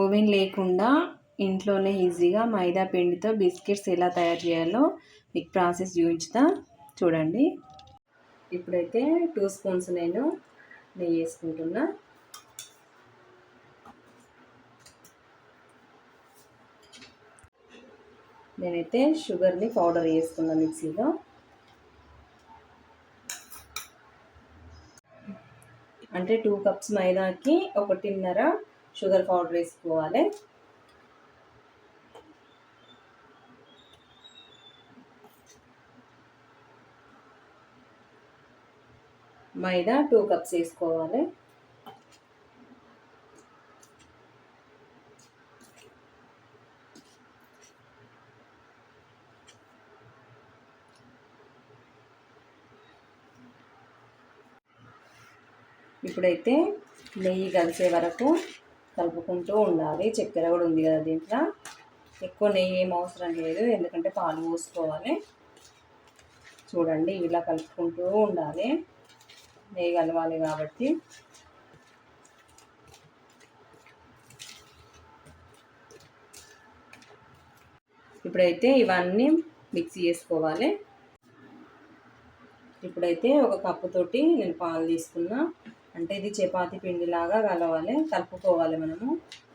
Oven లేకుండా ఇంట్లోనే ఈజీగా మైదా పిండితో బిస్కెట్స్ ఎలా తయారు చేయాలో మీకు ప్రాసెస్ చూపించుతా. చూడండి. ఇప్పుడైతే టూ స్పూన్స్ నేను నెయ్యి వేసుకుంటున్నా. నేనైతే షుగర్ని పౌడర్ వేసుకున్నా మిక్సీలో. అంటే టూ కప్స్ మైదాకి ఒకటిన్నర షుగర్ పౌడర్ వేసుకోవాలి. మైదా టూ కప్స్ వేసుకోవాలి. ఇప్పుడైతే నెయ్యి కలిసే వరకు కలుపుకుంటూ ఉండాలి. చక్కెర కూడా ఉంది కదా దీంట్లో. ఎక్కువ నెయ్యి ఏం అవసరం లేదు. ఎందుకంటే పాలు పోసుకోవాలి. చూడండి ఇలా కలుపుకుంటూ ఉండాలి. నెయ్యి కలవాలి కాబట్టి. ఇప్పుడైతే ఇవన్నీ మిక్సీ చేసుకోవాలి. ఇప్పుడైతే ఒక కప్పుతోటి నేను పాలు తీసుకున్నా. అంటే ఇది చపాతి పిండిలాగా కలవాలి కలుపుకోవాలి మనము.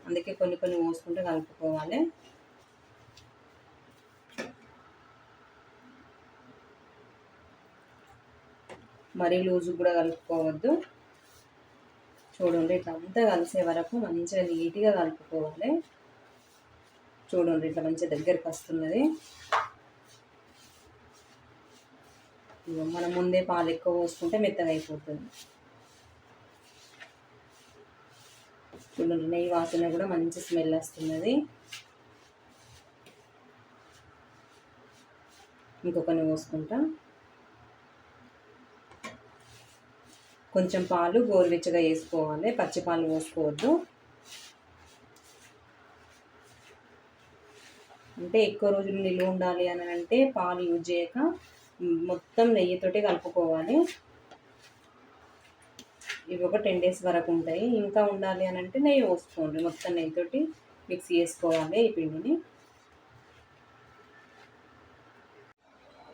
అందుకే కొన్ని కొన్ని పోసుకుంటే కలుపుకోవాలి. మరీ లూజు కూడా కలుపుకోవద్దు. చూడండి ఇట్లా అంతా కలిసే వరకు మంచిగా నీట్గా కలుపుకోవాలి. చూడండి ఇట్లా మంచిగా దగ్గరికి వస్తున్నది. మనం ముందే పాలు ఎక్కువ పోసుకుంటే మెత్తగా అయిపోతుంది. చూడండి నెయ్యి వాసన కూడా మంచి స్మెల్ వస్తున్నది. ఇంకొకరిని పోసుకుంటా. కొంచెం పాలు గోరువెచ్చగా వేసుకోవాలి. పచ్చి పాలు పోసుకోవద్దు. అంటే ఎక్కువ రోజులు నిల్వ ఉండాలి అని అంటే పాలు యూజ్ చేయక మొత్తం నెయ్యితోటి కలుపుకోవాలి. ఇవి ఒక టెన్ డేస్ వరకు ఉంటాయి. ఇంకా ఉండాలి అని అంటే నెయ్యి పోసుకోండి. మొత్తం నెయ్యితోటి మిక్స్ చేసుకోవాలి ఈ పిండిని.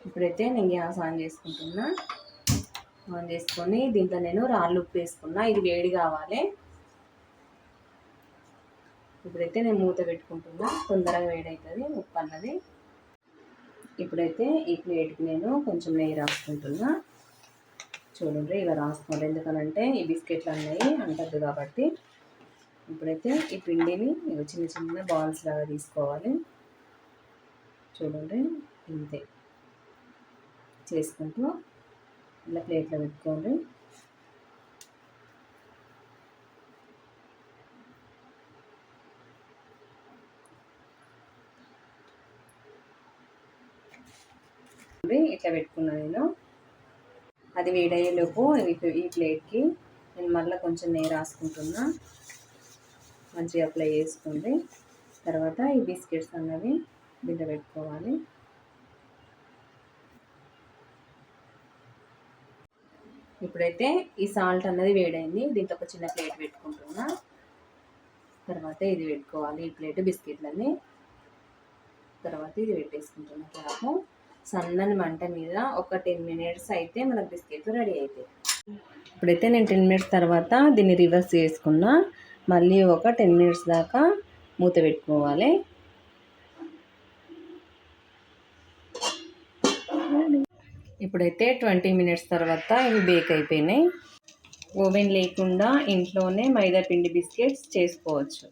ఇప్పుడైతే నేను గ్యాస్ ఆన్ చేసుకుంటున్నా. ఆన్ చేసుకొని దీంట్లో నేను రాళ్ళు ఉప్పు వేసుకున్నా. ఇది వేడి కావాలి. ఇప్పుడైతే నేను మూత పెట్టుకుంటున్నా. తొందరగా వేడవుతుంది ఉప్పు అన్నది. ఇప్పుడైతే ఈ ప్లేట్కి నేను కొంచెం నెయ్యి రాసుకుంటున్నా. చూడండి ఇలా రాసుకోండి. ఎందుకనంటే ఈ బిస్కెట్లు అన్నవి అంటద్దు కాబట్టి ఇప్పుడైతే ఈ పిండిని చిన్న చిన్న బాల్స్ లాగా తీసుకోవాలి. చూడండి ఇంతే. చేసుకుంటూ ఇలా ప్లేట్లో పెట్టుకోండి. ఇట్లా పెట్టుకున్నాను నేను. అది వేడయ్యేలోపు ఈ ప్లేట్కి నేను మళ్ళీ కొంచెం నెయ్యి రాసుకుంటున్నా. మంచిగా అప్లై చేసుకోండి. తర్వాత ఈ బిస్కెట్స్ అన్నవి బిడ్డ పెట్టుకోవాలి. ఇప్పుడైతే ఈ సాల్ట్ అన్నది వేడైంది. దీంట్లో ఒక చిన్న ప్లేట్ పెట్టుకుంటున్నా. తర్వాత ఇది పెట్టుకోవాలి. ఈ ప్లేట్ బిస్కెట్లని తర్వాత ఇది పెట్టేసుకుంటున్నా క్యాప్ సన్నని మంట మీద ఒక టెన్ మినిట్స్ అయితే మనకు బిస్కెట్లు రెడీ అవుతాయి ఇప్పుడైతే నేను టెన్ మినిట్స్ తర్వాత దీన్ని రివర్స్ చేసుకున్నా. మళ్ళీ ఒక టెన్ మినిట్స్ దాకా మూత పెట్టుకోవాలి. ఇప్పుడైతే ట్వంటీ మినిట్స్ తర్వాత ఇవి బేక్ అయిపోయినాయి. ఓవెన్ లేకుండా ఇంట్లోనే మైదా పిండి బిస్కెట్స్ చేసుకోవచ్చు.